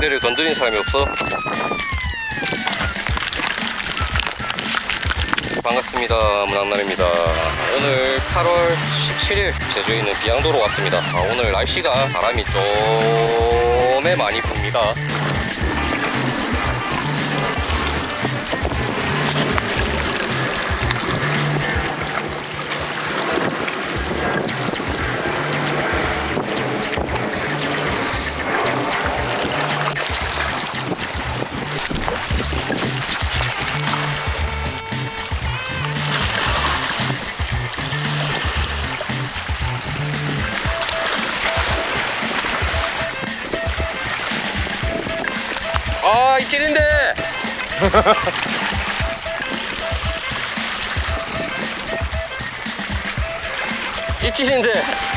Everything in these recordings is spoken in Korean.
등대를 건드린 사람이 없어. 반갑습니다. 문학남입니다. 오늘 8월 17일 제주에 있는 비양도로 왔습니다. 아, 오늘 날씨가 바람이 좀에 많이 붑니다. 입질인데! 입질인데!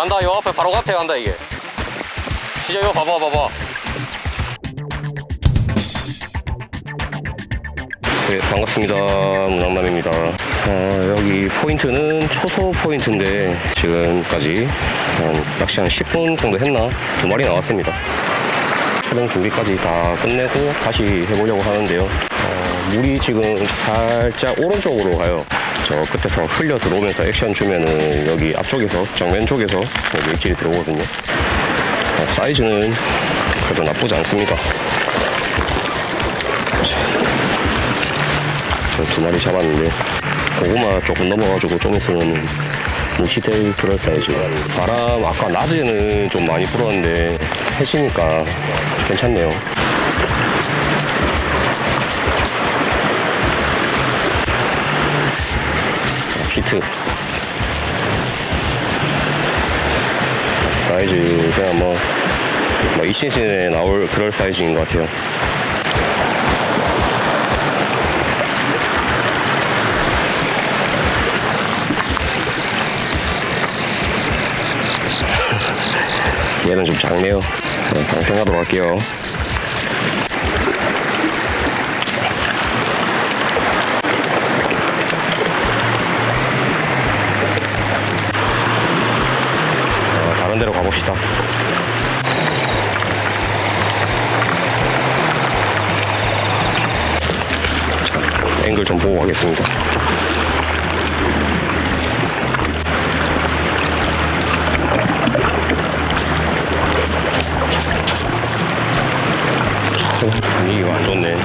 간다, 요 앞에, 바로 앞에 간다, 이게. 진짜 이거 봐봐, 봐봐. 네, 반갑습니다. 문학남입니다. 어, 여기 포인트는 초소 포인트인데 지금까지 한 낚시 한 10분 정도 했나? 두 마리 나왔습니다. 촬영 준비까지 다 끝내고 다시 해보려고 하는데요. 어, 물이 지금 살짝 오른쪽으로 가요. 저 끝에서 흘려 들어오면서 액션 주면은 여기 앞쪽에서 정면 쪽에서 여기 입질이 들어오거든요. 어, 사이즈는 그래도 나쁘지 않습니다. 저두 마리 잡았는데 고구마 조금 넘어가지고 좀 있으면 무시될 그런 사이즈 바람 아까 낮에는 좀 많이 불었는데 해지니까 괜찮네요 히트 사이즈 그냥 뭐, 뭐이 시즌에 나올 그럴 사이즈인 것 같아요 얘는 좀 작네요. 네, 방생하도록 할게요. 데로 가봅시다. 자, 앵글 좀 보고 가겠습니다. 분위기가 안 좋네.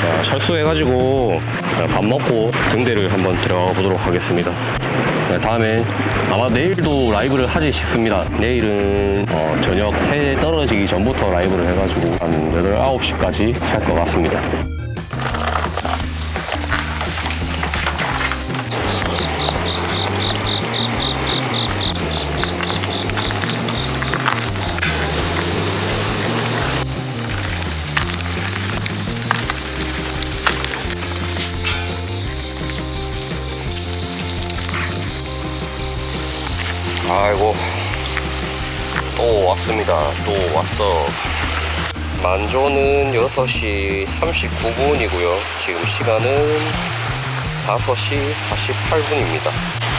자, 철수해가지고 밥 먹고 등대를 한번 들어가 보도록 하겠습니다. 네, 다음에 아마 내일도 라이브를 하지 싶습니다. 내일은 어, 저녁 해 떨어지기 전부터 라이브를 해가지고 한 8, 9시까지 할 것 같습니다. 아이고. 또 왔습니다. 또 왔어. 만조는 6시 39분이고요. 지금 시간은 5시 48분입니다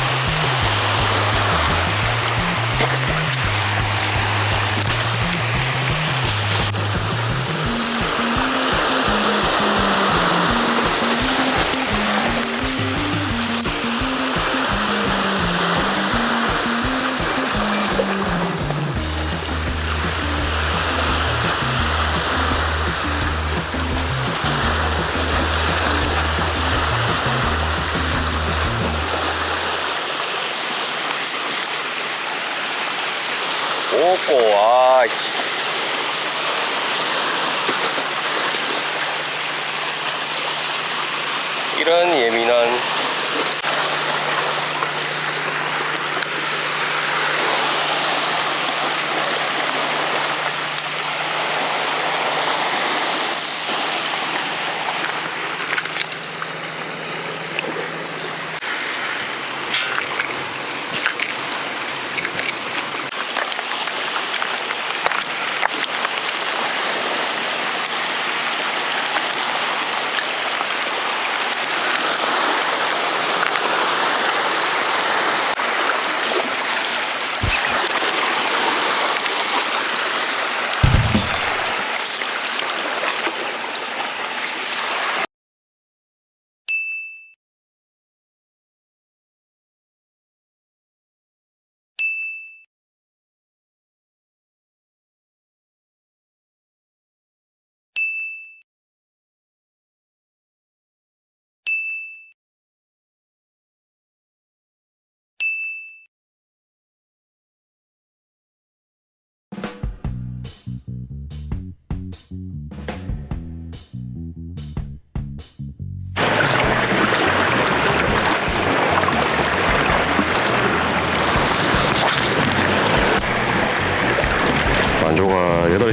이런 예민한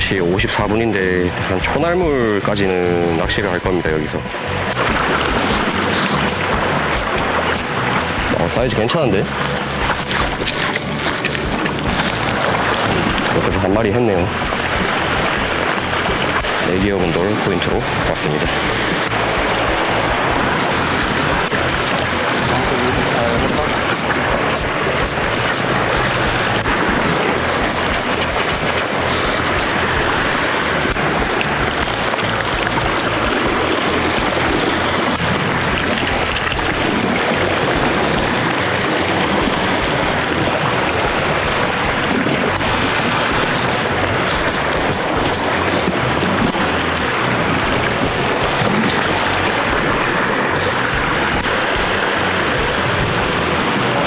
8시 54분인데 한 초날물까지는 낚시를 할 겁니다 여기서. 어, 사이즈 괜찮은데? 옆에서 한 마리 했네요. 내기역은 돌 포인트로 왔습니다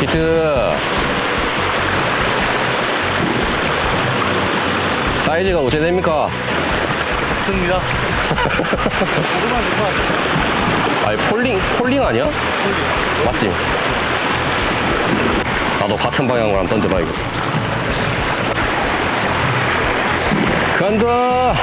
히트 사이즈가 어째 됩니까? 습니다 오르만 좋아. 아니 폴링 폴링 아니야? 맞지? 나도 같은 방향으로 한번 던져봐 이거 간다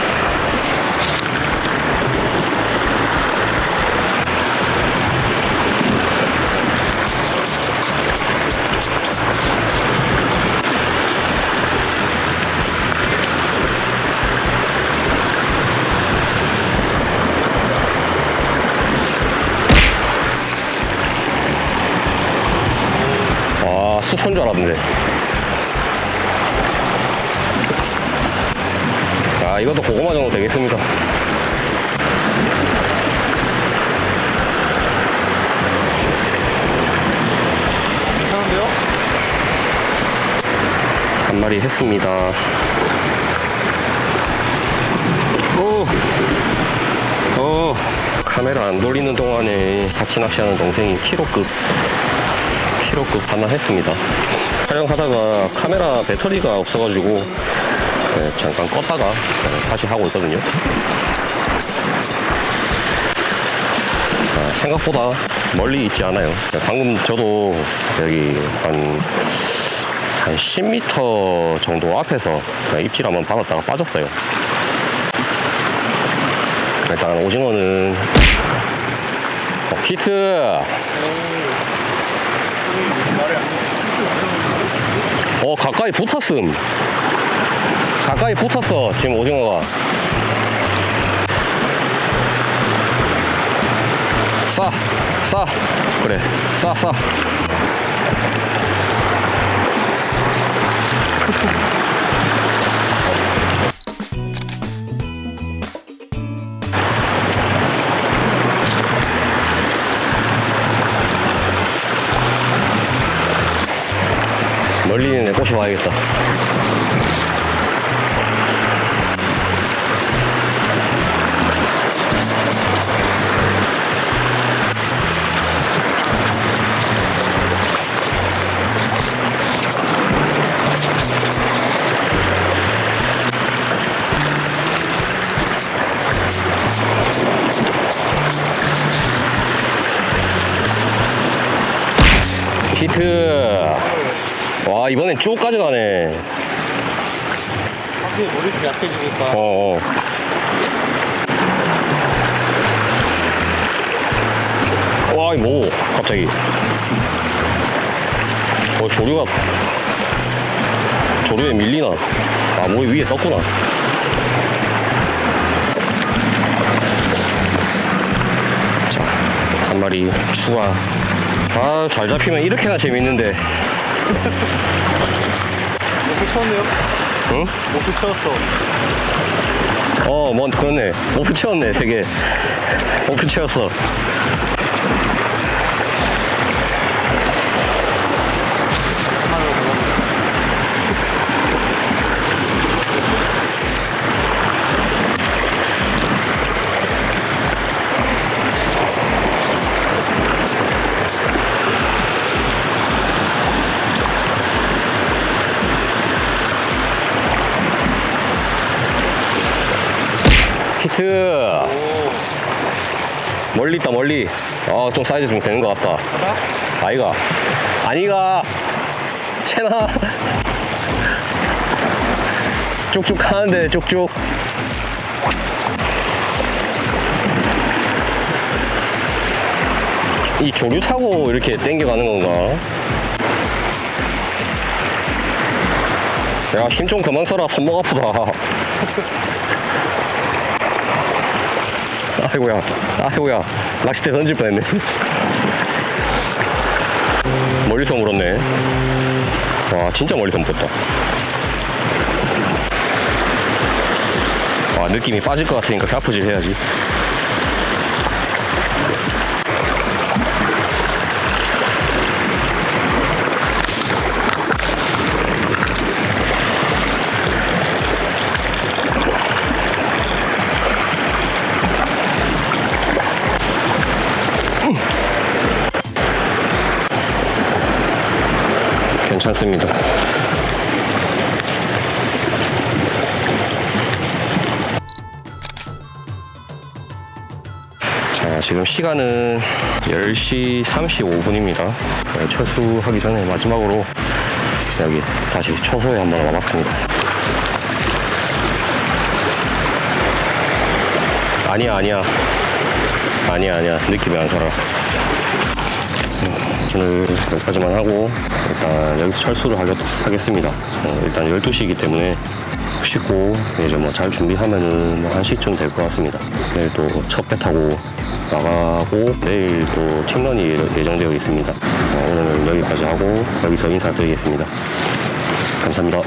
수초인 줄 알았는데. 아 이것도 고구마 정도 되겠습니다 괜찮은데요? 한 마리 했습니다. 오, 어, 카메라 안 돌리는 동안에 같이 낚시하는 동생이 키로급 키로급 하나 했습니다. 촬영하다가 카메라 배터리가 없어가지고 네, 잠깐 껐다가 네, 다시 하고 있거든요. 아, 생각보다 멀리 있지 않아요. 방금 저도 여기 한 한 10m 정도 앞에서 입질 한번 받았다가 빠졌어요. 일단 오징어는 어, 히트 어 가까이 붙었음. 가까이 붙었어 지금 오징어가. 싸 싸. 그래 싸 싸 멀리 있는 애 꼬셔봐야겠다. 히트. 와, 이번엔 쭉 가져가네. 확실히 머리 좀 약해지니까. 어, 어. 와, 이 뭐, 갑자기. 어, 조류가, 조류에 밀리나? 아, 뭐 위에 떴구나. 자, 한 마리 추가. 아, 잘 잡히면 이렇게나 재밌는데. 목표 채웠네요? 응? 목표 채웠어. 어, 뭔, 그렇네. 목표 채웠네, 세 개. 목표 채웠어. 멀리. 아, 좀 사이즈 좀 되는 것 같다. 아이가. 아니가. 채나. 쭉쭉 하는데 쭉쭉 이 조류 타고 이렇게 땡겨가는 건가? 야, 힘 좀 그만 써라. 손목 아프다. 아이고야, 아이고야. 낚싯대 던질 뻔했네. 멀리서 물었네. 와, 진짜 멀리서 물었다. 와, 느낌이 빠질 것 같으니까 샤프질 해야지. 괜찮습니다. 자, 지금 시간은 10시 35분입니다. 철수하기 전에 마지막으로 여기 다시 초소에 한번 와봤습니다. 아니야, 아니야. 아니야, 아니야. 느낌이 안 살아. 오늘 여기까지만 하고 일단 여기서 철수를 하려, 하겠습니다. 어, 일단 12시이기 때문에 씻고 이제 뭐 잘 준비하면은 뭐 1시쯤 될 것 같습니다. 내일 또 첫 배 타고 나가고 내일 또 팀런이 예- 예정되어 있습니다. 어, 오늘은 여기까지 하고 여기서 인사드리겠습니다. 감사합니다.